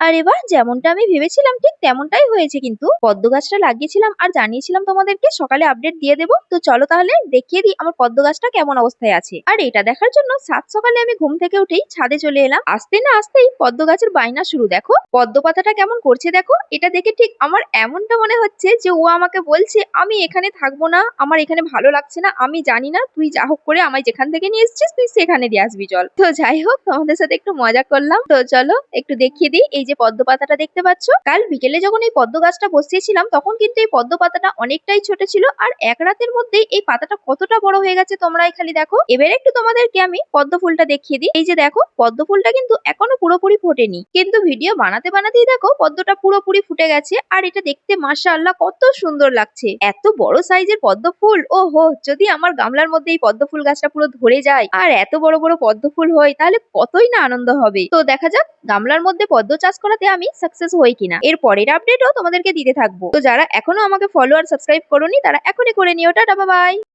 আরে এবার যেমনটা আমি ভেবেছিলাম ঠিক তেমনটাই হয়েছে কিন্তু। পদ্ম গাছটা লাগিয়েছিলাম আর জানিয়েছিলাম তোমাদেরকে, সকালে আপডেট দিয়ে দেবো। তো চলো তাহলে দেখিয়ে দিই আমার পদ্ম গাছটা কেমন অবস্থায় আছে। আর এটা দেখার জন্য সাত সকালে আমি ঘুম থেকে উঠেই ছাদে চলে এলাম। আসতে না আসতেই পদ্ম গাছের বাইনা শুরু, দেখো। পদ্ম পাতাটা কেমন করছে, দেখো। এটা দেখে ঠিক আমার এমনটা মনে হচ্ছে যে ও আমাকে বলছে, আমি এখানে থাকব না, আমার এখানে ভালো লাগছে না, আমি জানি না, তুই যা হোক করে আমায় যেখান থেকে নিয়ে এসেছিস, তুই সেখানে দিয়ে আসবি, চল। তো যাই হোক, তোমাদের সাথে একটু মজা করলাম। তো চলো একটু দেখিয়ে দিই, এই যে পদ্ম পাতাটা দেখতে পাচ্ছ, কাল বিকেলে যখন এই পদ্ম গাছটা বসিয়েছিলাম, তখন কিন্তু এই পদ্ম পাতাটা অনেকটাই ছোট ছিল। আর এক রাতের মধ্যেই এই পাতাটা কতটা বড় হয়ে গেছে তোমরাই খালি দেখো। এবার একটু তোমাদেরকে আমি পদ্ম ফুলটা দেখিয়ে দিই। এই যে দেখো পদ্ম ফুলটা কিন্তু এখনও পুরোপুরি ফোটেনি। কিন্তু ভিডিও বানাতে বানাতেই দেখো, পদ্মটা পুরোপুরি ফুটে গেছে। আর এটা দেখতে মাশাআল্লাহ কত সুন্দর লাগছে। এত বড় সাইজের পদ্ম ফুল ও হো যদি আমার গামলার মধ্যে এই পদ্ম ফুল গাছটা পুরো ধরে যায়, আর এত বড় বড় পদ্ম ফুল হয়, তাহলে কতই না আনন্দ হবে। তো দেখা যাক, গামলার মধ্যে পদ্ম চাষ করাতে আমি সাকসেস হই কিনা। এর পরের আপডেটও তোমাদেরকে দিতে থাকব। তো যারা এখনও আমাকে ফলো আর সাবস্ক্রাইব করোনি, তারা এখনই করে নিও। Tata bye